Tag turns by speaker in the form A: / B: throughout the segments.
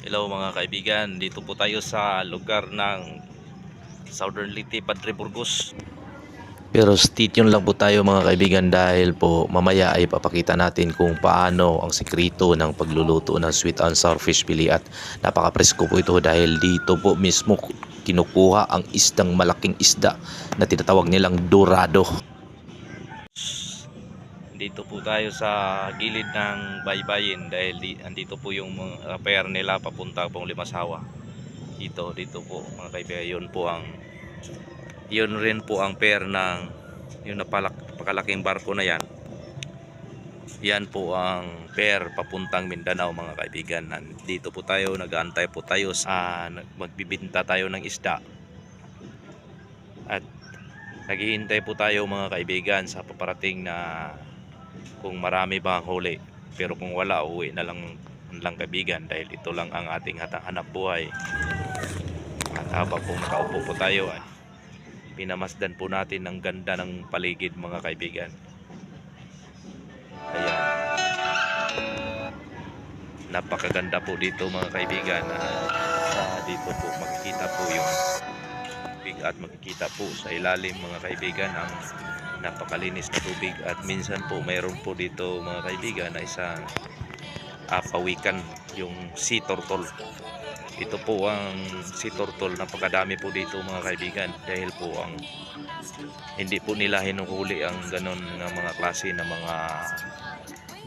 A: Hello mga kaibigan, dito po tayo sa lugar ng Southern Liti, Padre Burgos. Pero stay tune lang po tayo mga kaibigan dahil po mamaya ay papakita natin kung paano ang sekreto ng pagluluto ng sweet and sour fish pili at napaka-presko po ito dahil dito po mismo kinukuha ang isdang malaking isda na tinatawag nilang dorado. Dito po tayo sa gilid ng baybayin dahil di, andito po yung mga pair nila papunta pong Limasawa. Dito, dito po mga kaibigan, yun po ang yun rin po ang pair ng yung napalak, napakalaking barko na yan. Yan po ang pair papuntang Mindanao mga kaibigan. Dito po tayo, nag-aantay po tayo sa magbibinta tayo ng isda. At naghihintay po tayo mga kaibigan sa paparating na kung marami ba ang huli. Pero kung wala, uwi na lang lang kaibigan dahil ito lang ang ating hanap buhay. At habang po nakaupo po tayo ay pinamasdan po natin ang ganda ng paligid mga kaibigan. Ayan. Napakaganda po dito mga kaibigan. Ah, dito po makikita po yung tubig at makikita po sa ilalim mga kaibigan ang napakalinis na tubig at minsan po mayroon po dito mga kaibigan na isang ah, pawikan yung sea turtle. Ito po ang sea turtle. Napakadami po dito mga kaibigan dahil po ang hindi po nila hinuhuli ang ganon na mga klase na mga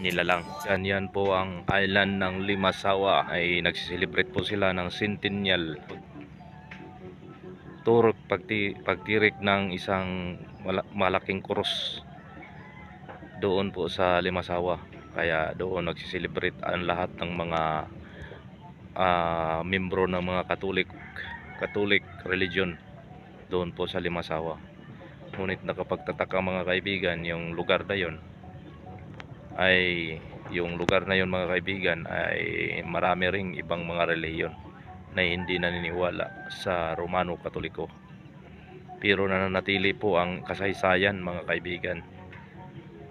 A: nilalang. Yan yan po ang island ng Limasawa. Ay nagsiselebrate po sila ng centennial turok pagti, pagtirik ng isang mala- malaking krus doon po sa Limasawa. Kaya doon nagsiselebrate ang lahat ng mga ah, membro ng mga Katolik Catholic religion doon po sa Limasawa. Ngunit nakapagtataka mga kaibigan yung lugar na yon ay yung lugar na yon mga kaibigan ay marami ring ibang mga reliyon na hindi naniniwala sa Romano Katoliko. Pero nananatili po ang kasaysayan mga kaibigan.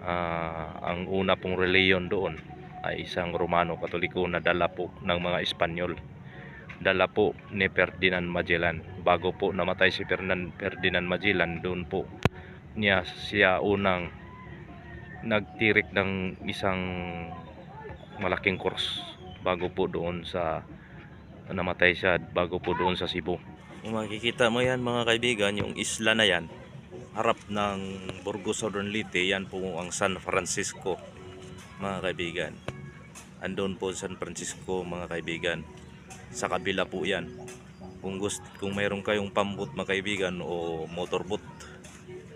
A: Ah, ang una pong reliyon doon ay isang Romano Katoliko na dala po ng mga Espanyol. Dala po ni Ferdinand Magellan. Bago po namatay si Ferdinand Magellan doon po niya siya unang nagtirik ng isang malaking cross bago po doon sa namatay siya bago po doon sa Cebu. Kung makikita mo yan mga kaibigan, yung isla na yan, harap ng Burgos Southern Leyte, yan po ang San Francisco mga kaibigan. Andun po San Francisco mga kaibigan. Sa kabila po yan. Kung gusto, kung mayroon kayong pambot mga kaibigan o motorboat,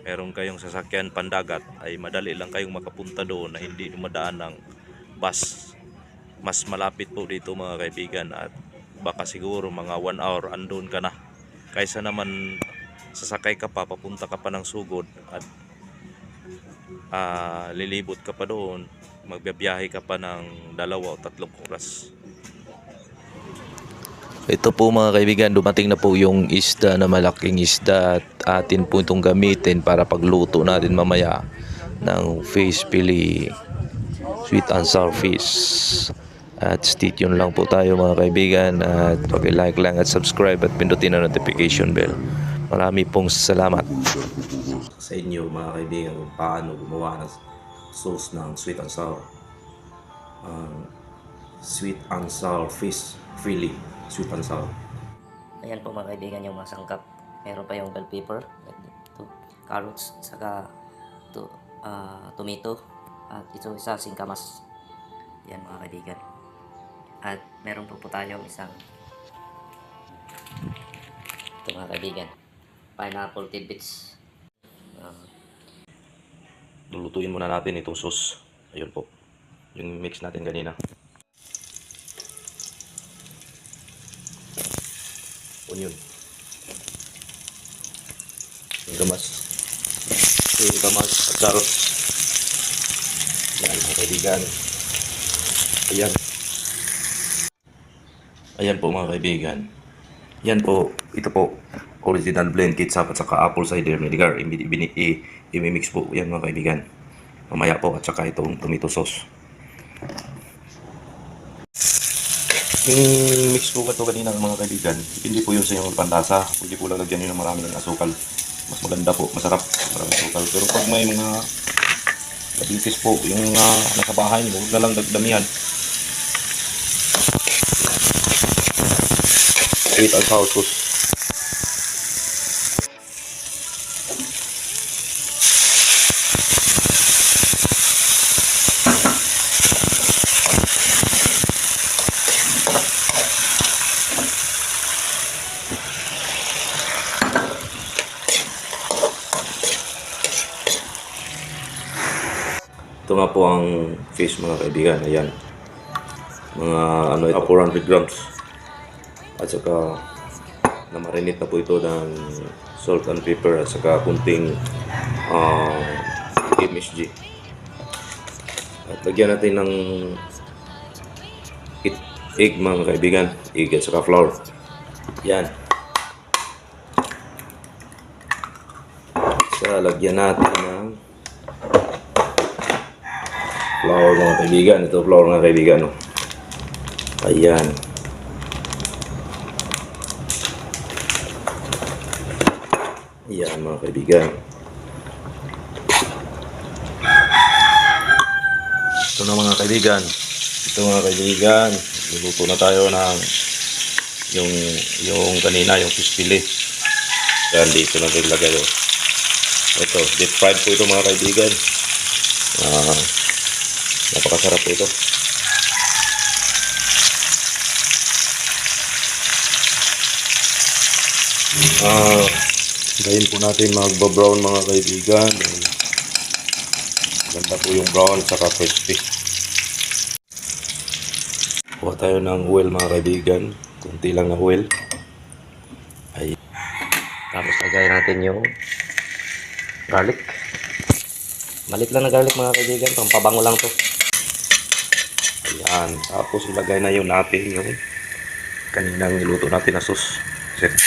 A: meron kayong sasakyan pandagat, ay madali lang kayong makapunta doon na hindi dumadaan ng bus. Mas malapit po dito mga kaibigan at baka siguro mga 1 hour andun ka na kaysa naman sasakay ka pa papunta ka pa ng sugod at ah, lilibot ka pa doon magbibiyahe ka pa ng dalawa o tatlong oras ito po mga kaibigan, dumating na po yung isda na malaking isda at atin po itong gamitin para pagluto natin mamaya ng fish pili sweet and sour fish. At stay tuned lang po tayo mga kaibigan at pag-like lang at subscribe at pindutin ang notification bell. Marami pong salamat. Sa inyo mga kaibigan kung paano gumawa ng sauce ng sweet and sour. Ah, sweet and sour fish fillet. Sweet and sour.
B: Ayan po mga kaibigan yung mga sangkap. Meron pa yung bell pepper, to, carrots, saka to, ah, tomato, at ito isa singkamas. Yan mga kaibigan. At meron po po tayong isang ito mga kaibigan. Pineapple tidbits. Ah,
A: lulutuin muna natin itong sauce. Ayun po. Yung mix natin kanina. Onion. Yung gamas. Yung gamas at carrots. Yan mga kaibigan. Ayan. Ayan po mga kaibigan. Yan po, ito po, original blend ketchup at saka apple cider vinegar. Imi- ibini- i- Imimix po yan mga kaibigan. Mamaya po at saka itong tomato sauce.
C: Yung mix po ito kanina mga kaibigan, hindi po yun sa yung panlasa. Hindi po lang lagyan ng marami ng asukal. Mas maganda po, masarap. Maraming asukal. Pero pag may mga diabetes po, yung uh, nasa bahay niyo, huwag na lang dagdamihan. And sour sauce. Ito nga po ang fish mga kaibigan. Ayan. Mga ano ito, 400 grams. At saka namarinate na po ito ng salt and pepper at saka kunting uh, MSG. At lagyan natin ng egg mga kaibigan. Egg at saka flour. Yan. Sa lagyan natin ng flour mga kaibigan. Ito flour mga kaibigan. Ayan mga kaibigan. Ito na mga kaibigan. Ito mga kaibigan. Luluto na tayo ng yung yung kanina yung pispili. Yan dito na nilagay oh. Ito, deep fried po ito mga kaibigan. Ah, napakasarap po ito. Ah, Dahin po natin magba-brown mga kaibigan. Ganda po yung brown saka crispy. Kuha tayo ng oil mga kaibigan. Kunti lang na oil. Ay.
B: Tapos lagay natin yung garlic. Malit lang na garlic mga kaibigan, pampabango lang to.
C: Ayan. Tapos ilagay na yung natin yung kaninang niluto natin na sauce. Set.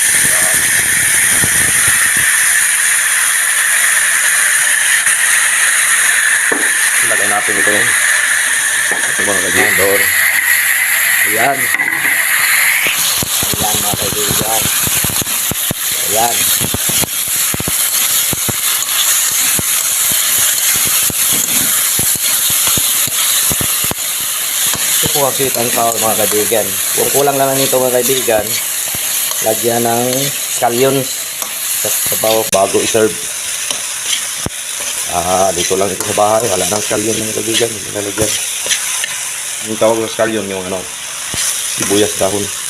C: Ilagay natin ito. Ito mga kaibigan doon.
B: Ayan. Ayan mga kaibigan. Ayan. Ito po ang sweet and sour mga kaibigan. Kung kulang lang nito mga kaibigan, lagyan ng scallions sa sabaw.
C: Bago i-serve. Ah, dito lang ito sa bahay. Wala nang scallion mga kaibigan. Hindi nalagyan. Yung tawag ng scallion yung ano, sibuyas dahon.